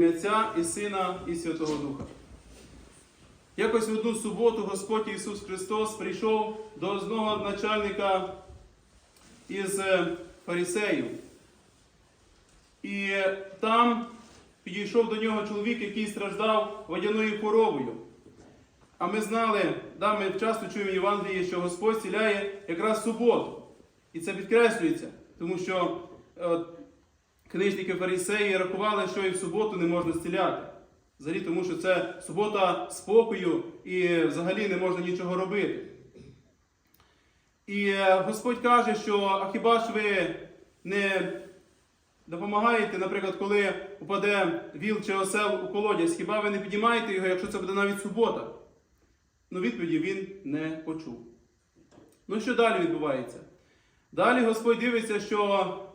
ім'я Отця і Сина і Святого Духа. Якось в одну суботу Господь Ісус Христос прийшов до одного начальника із е, фарисеїв. І там підійшов до нього чоловік, який страждав водяною хворобою. А ми знали, да, ми часто чуємо в Євангелії, що Господь ціляє якраз суботу. І це підкреслюється, тому що е, книжники фарисеї рахували, що і в суботу не можна зціляти. Взагалі, тому що це субота спокою і взагалі не можна нічого робити. І е, Господь каже, що а хіба ж ви не допомагаєте, наприклад, коли упаде віл чи осел у колодязь, хіба ви не піднімаєте його, якщо це буде навіть субота? Ну, відповіді він не почув. Ну, що далі відбувається? Далі Господь дивиться, що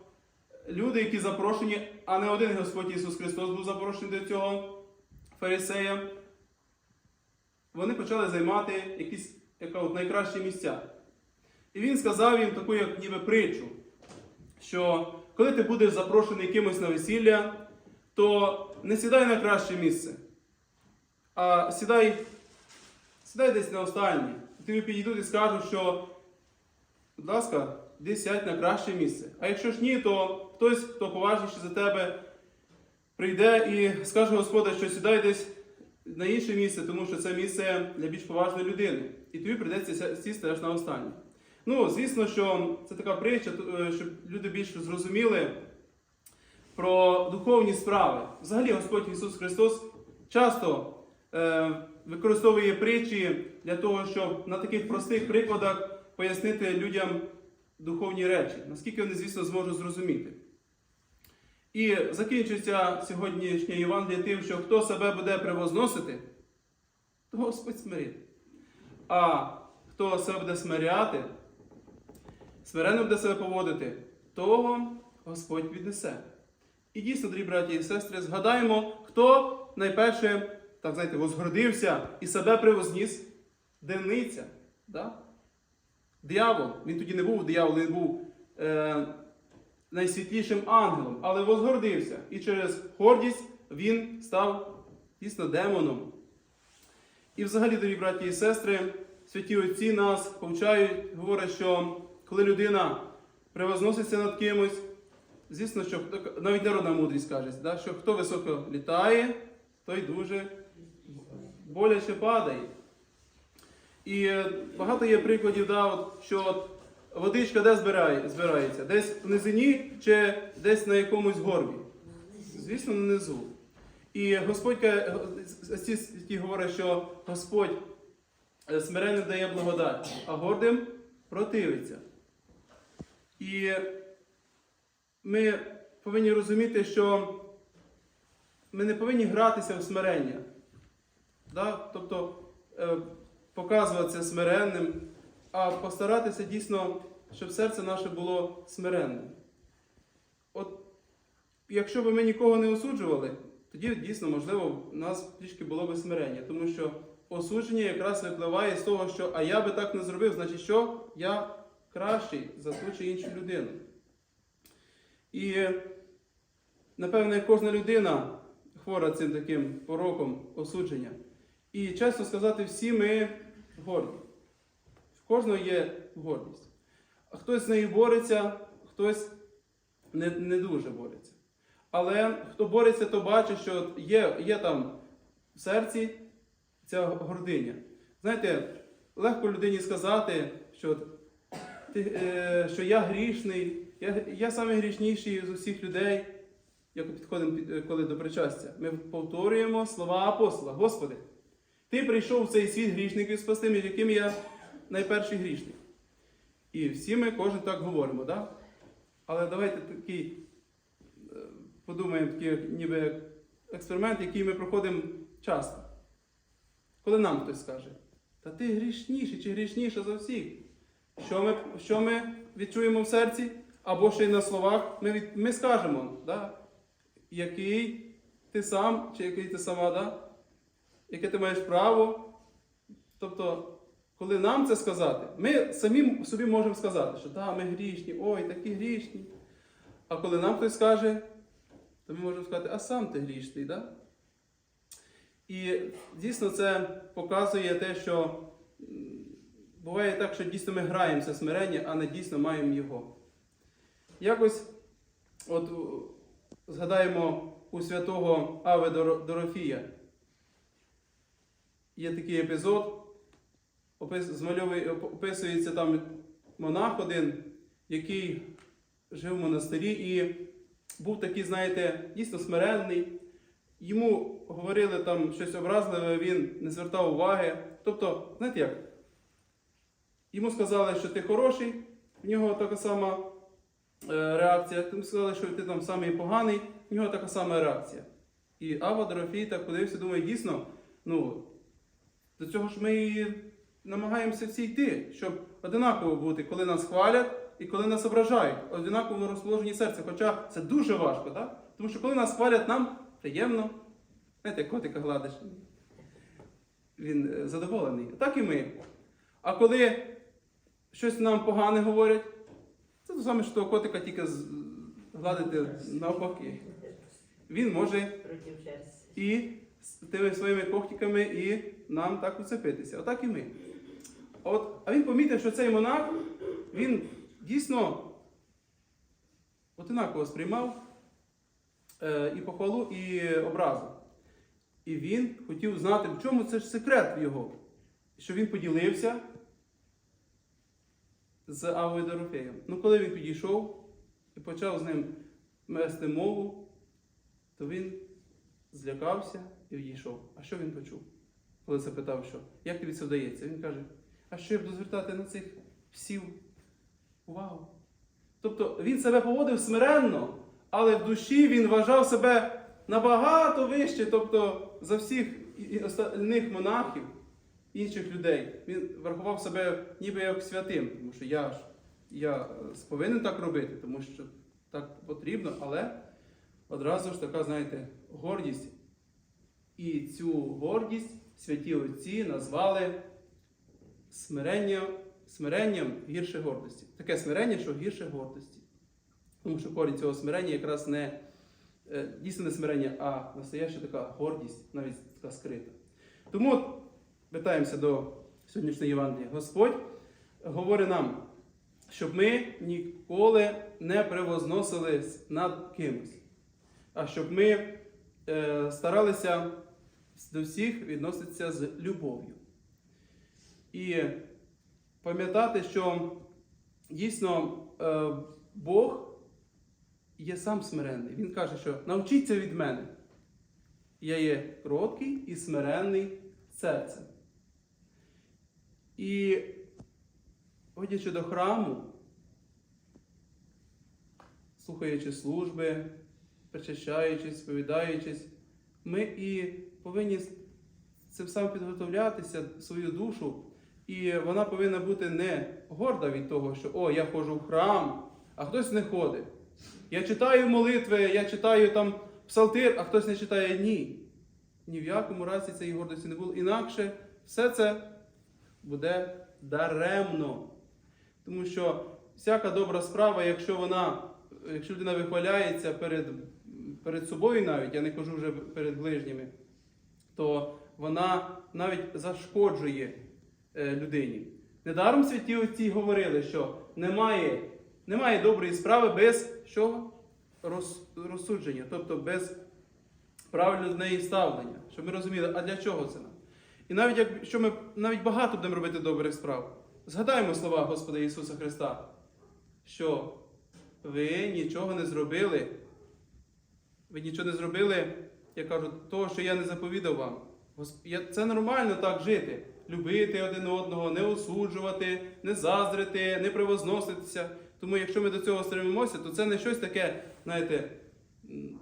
люди, які запрошені, а не один Господь Ісус Христос був запрошений до цього фарисея, вони почали займати якісь яка, от, найкращі місця. І він сказав їм таку, як ніби притчу, що коли ти будеш запрошений кимось на весілля, то не сідай на краще місце, а сідай, сідай десь на останнє. Тобі підійдуть і скажуть, що, будь ласка, десь сядь на краще місце. А якщо ж ні, то хтось, хто поважніший за тебе, прийде і скаже Господа, що сідай десь на інше місце, тому що це місце для більш поважної людини. І тобі прийдеться сісти аж на останнє. Ну, звісно, що це така притча, е, щоб люди більше зрозуміли про духовні справи. Взагалі, Господь Ісус Христос часто е, використовує притчі для того, щоб на таких простих прикладах пояснити людям духовні речі, наскільки вони, звісно, зможуть зрозуміти. І закінчується сьогоднішнє Євангеліє тим, що хто себе буде превозносити, то Господь смирить. А хто себе буде смиряти, смиренно буде себе поводити, того Господь віднесе. І дійсно, дорогі браті і сестри, згадаємо, хто найперше, так знаєте, возгордився і себе превозніс дивниця. Да? Диявол, він тоді не був диявол, він був е, найсвітлішим ангелом, але возгордився. І через гордість він став дійсно демоном. І взагалі, дорогі браті і сестри, святі отці нас повчають, говорять, що коли людина превозноситься над кимось, звісно, що навіть народна мудрість каже, що хто високо літає, той дуже боляче падає. І багато є прикладів, да, от, що от, водичка де збирає, збирається? Десь в низині чи десь на якомусь горбі? Звісно, внизу. І Господь святі говорять, що Господь смиренним дає благодать, а гордим противиться. І ми повинні розуміти, що ми не повинні гратися в смирення. Да? Тобто е, показуватися смиренним, а постаратися дійсно, щоб серце наше було смиренним. От якщо б ми нікого не осуджували, тоді дійсно, можливо, в нас трішки було б смирення. Тому що осудження якраз випливає з того, що а я би так не зробив, значить, що я кращий за ту чи іншу людину. І, напевне, кожна людина хвора цим таким пороком осудження. І чесно сказати, всі ми горді. В кожного є гордість. А хтось з нею бореться, хтось не, не дуже бореться. Але хто бореться, то бачить, що є, є там в серці ця гординя. Знаєте, легко людині сказати, що, ти, е, що я грішний, я, я найгрішніший з усіх людей, як підходимо коли до причастя. Ми повторюємо слова апостола. Господи, Ти прийшов в цей світ грішників спасти, між яким я найперший грішник. І всі ми кожен так говоримо, да? Але давайте такий е, подумаємо, такий ніби експеримент, який ми проходимо часто. Коли нам хтось скаже, та ти грішніший чи грішніша за всіх. Що ми що ми відчуємо в серці? Або ще й на словах ми від, ми скажемо, да? який ти сам, чи який ти сама, да? Яке ти маєш право. Тобто, коли нам це сказати, ми самі собі можемо сказати, що да, ми грішні, ой, такі грішні. А коли нам хтось скаже, то ми можемо сказати, а сам ти грішний, да? І дійсно це показує те, що буває так, що дійсно ми граємося смирення, а не дійсно маємо його. Якось, от згадаємо у святого Аве Дорофія. Є такий епізод, описується там монах один, який жив в монастирі і був такий, знаєте, дійсно смиренний. Йому говорили там щось образливе, він не звертав уваги. Тобто, знаєте як? Йому сказали, що ти хороший, в нього така сама е, реакція. Йому сказали, що ти там самий поганий, в нього така сама реакція. І Ава Дорофій так подивився, думає, дійсно, ну, до цього ж ми і намагаємося всі йти, щоб одинаково бути, коли нас хвалять і коли нас ображають, одинаково розположені серця. Хоча це дуже важко, так? Тому що коли нас хвалять, нам приємно. Знаєте, як котика гладиш. Він е, задоволений. Так і ми. А коли щось нам погане говорять, це те саме, що того котика тільки гладити навпаки. Він може і тими своїми когтиками і нам так уцепитися. Отак і ми. От, а він помітив, що цей монах, він дійсно одинаково сприймав е, і похвалу, і образу. І він хотів знати, в чому це ж секрет його, що він поділився з Авою Дорофеєм. Ну, коли він підійшов і почав з ним вести мову, то він злякався і відійшов. А що він почув? Коли запитав, що як тобі це вдається? Він каже: а що я буду звертати на цих псів увагу? Тобто він себе поводив смиренно, але в душі він вважав себе набагато вище, тобто за всіх остальних монахів, інших людей. Він врахував себе ніби як святим, тому що я ж я е, повинен так робити, тому що так потрібно, але одразу ж така, знаєте, гордість. І цю гордість святі отці назвали смиренням, смиренням гірше гордості. Таке смирення, що гірше гордості. Тому що корінь цього смирення якраз не е, дійсно не смирення, а настояща така гордість, навіть така скрита. Тому питаємося до сьогоднішньої Євангелія. Господь говорить нам, щоб ми ніколи не превозносились над кимось, а щоб ми е, старалися до всіх відноситися з любов'ю. І пам'ятати, що дійсно е, Бог є сам смиренний. Він каже, що навчіться від мене. Я є кроткий і смиренний серцем. І ходячи до храму, слухаючи служби, причащаючись, сповідаючись, ми і повинні цим сам підготовлятися, свою душу, і вона повинна бути не горда від того, що о, я ходжу в храм, а хтось не ходить. Я читаю молитви, я читаю там псалтир, а хтось не читає ні. Ні в якому разі цієї гордості не було. Інакше все це буде даремно. Тому що всяка добра справа, якщо вона, якщо людина вихваляється перед, перед собою навіть, я не кажу вже перед ближніми, то вона навіть зашкоджує е, людині. Недаром святі отці говорили, що немає, немає доброї справи без чого? Роз, розсудження, тобто без правильного до неї ставлення. Щоб ми розуміли, а для чого це нам? І навіть якщо ми навіть багато будемо робити добрих справ, згадаємо слова Господа Ісуса Христа, що ви нічого не зробили. Ви нічого не зробили, я кажу, того, що я не заповідав вам. Це нормально так жити. Любити один одного, не осуджувати, не заздрити, не превозноситися. Тому якщо ми до цього стремимося, то це не щось таке, знаєте,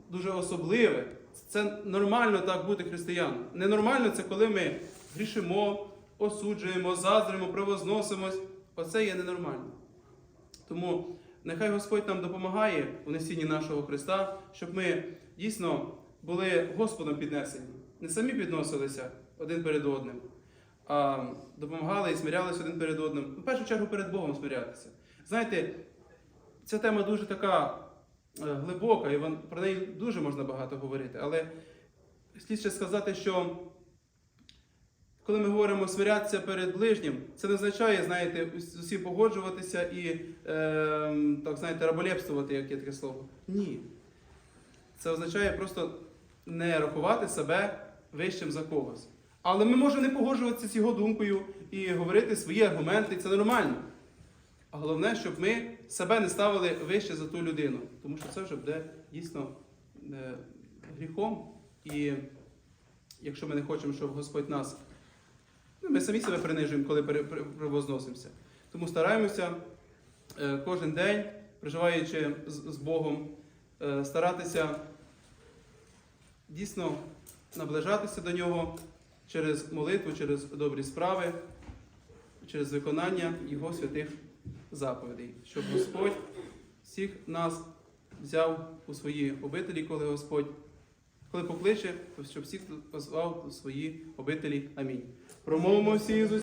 дуже особливе. Це нормально так бути християном. Ненормально це коли ми грішимо, осуджуємо, заздримо, превозносимось. Оце є ненормально. Тому нехай Господь нам допомагає у несінні нашого Христа, щоб ми дійсно були Господом піднесені, не самі підносилися один перед одним, а допомагали і смирялися один перед одним. В першу чергу перед Богом смирятися. Знаєте, ця тема дуже така е, глибока, і про неї дуже можна багато говорити. Але слід ще сказати, що коли ми говоримо свирятися перед ближнім, це не означає, знаєте, з усім погоджуватися і е, так знаєте, раболепствувати, як є таке слово. Ні. Це означає просто не рахувати себе вищим за когось. Але ми можемо не погоджуватися з його думкою і говорити свої аргументи, це нормально. А головне, щоб ми себе не ставили вище за ту людину, тому що це вже буде дійсно е, гріхом. І якщо ми не хочемо, щоб Господь нас. Ну, ми самі себе принижуємо, коли превозносимося. Тому стараємося е, кожен день, проживаючи з, з Богом, е, старатися дійсно наближатися до нього через молитву, через добрі справи, через виконання Його святих заповідей, щоб Господь всіх нас взяв у свої обителі, коли Господь, коли покличе, то щоб всіх позвав у свої обителі. Амінь. Промовимо всі